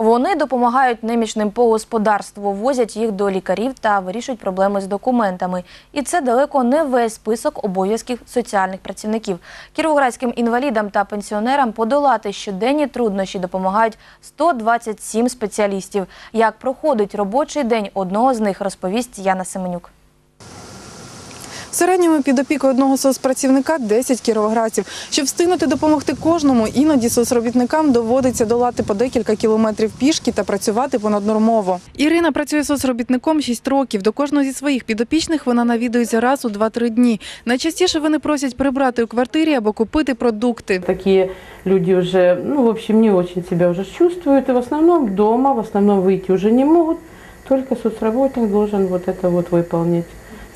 Вони допомагають немічним по господарству, возять їх до лікарів та вирішують проблеми з документами. І це далеко не весь список обов'язків соціальних працівників. Кіровоградським інвалідам та пенсіонерам подолати щоденні труднощі допомагають 127 спеціалістів. Як проходить робочий день одного з них, розповість Яна Семенюк. В середньому під опікою одного соцпрацівника 10 кіровоградців. Щоб встигнути допомогти кожному, іноді соцробітникам доводиться долати по декілька кілометрів пішки та працювати понаднормово. Ірина працює соцробітником 6 років. До кожного зі своїх підопічних вона навідується раз у 2-3 дні. Найчастіше вони просять прибрати у квартирі або купити продукти. Такие люди уже, ну, в общем, не очень себя уже чувствуют. И в основном дома, в основном выйти уже не могут. Только соцработник должен вот это вот выполнить.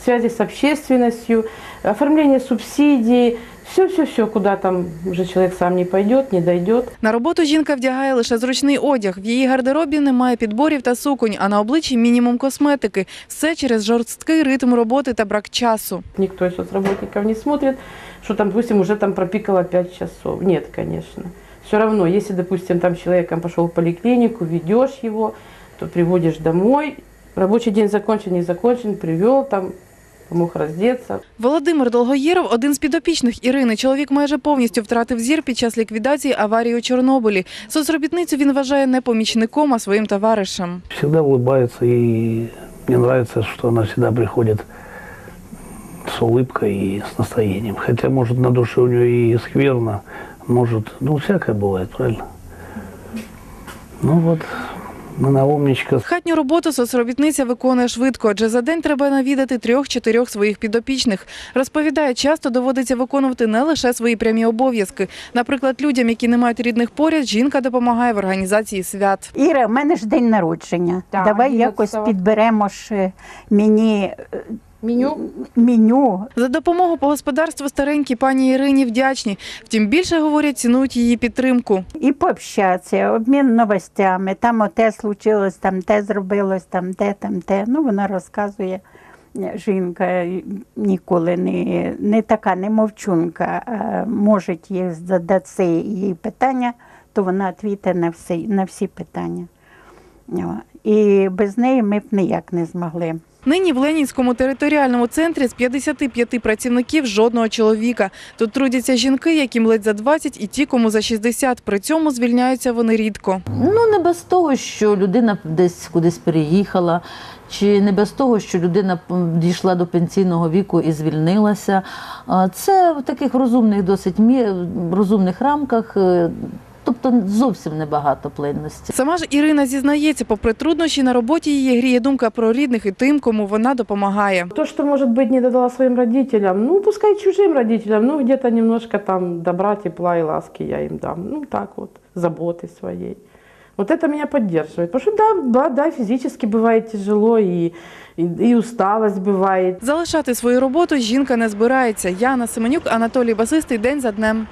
Связи с общественностью, оформление субсидий, все-все-все, куда там уже человек сам не пойдет, не дойдет. На роботу жінка вдягає лише зручний одяг. В її гардеробі немає підборів та суконь, а на обличчі мінімум косметики. Все через жорсткий ритм роботи та брак часу. Никто из соцработников не смотрит, что там, допустим, уже там пропикало 5 часов. Нет, конечно. Все равно, если, допустим, там человеком пошел в поликлинику, ведешь его, то приводишь домой, рабочий день закончен, не закончен, привел там, помог раздеться. Володимир Долгоєров – один з підопічних Ірини. Чоловік майже повністю втратив зір під час ліквідації аварії у Чорнобилі. Соцробітницю він вважає не помічником, а своїм товаришем. всегда улыбается, и мне нравится, что она всегда приходит с улыбкой и с настроением. Хотя, может, на душе у нее и скверно, может, ну, всякое бывает, правильно? Ну вот, она умничка. Хатню роботу соцробітниця виконує швидко, адже за день треба навідати трьох-чотирьох своїх підопічних. Розповідає, часто доводиться виконувати не лише свої прямі обов'язки. Наприклад, людям, які не мають рідних поряд, жінка допомагає в організації свят. Іра, в мене ж день народження. Так, Давай якось підберемо ж е, мені е, Меню? меню. За допомогу по господарству старенькій пані Ірині вдячні. Втім, більше говорять, цінують її підтримку. І пообщатися, обмін новостями. Там оте случилось, там те зробилось, там те, там те. Ну, вона розказує. Жінка ніколи не, не така, не мовчунка, а може їй задати їй питання, то вона відповідає на всі, на всі питання. І без неї ми б ніяк не змогли. Нині в Ленінському територіальному центрі з 55 працівників жодного чоловіка. Тут трудяться жінки, яким ледь за 20 і ті, кому за 60. При цьому звільняються вони рідко. Ну, не без того, що людина десь кудись переїхала, чи не без того, що людина дійшла до пенсійного віку і звільнилася. Це в таких розумних, досить розумних рамках, е, тобто зовсім небагато плинності. Сама ж Ірина зізнається, попри труднощі на роботі її гріє думка про рідних і тим, кому вона допомагає. То, что, может быть, не додала своим родителям, ну, пускай чужим родителям, ну, где-то немножко там добра, тепла и ласки я им дам. Ну, так вот, заботы своей. Вот это меня поддерживает. Потому что, да, да, да физически бывает тяжело, и, и, и усталость бывает. Залишати свою роботу жінка не збирається. Яна Семенюк, Анатолій Басистий день за днем.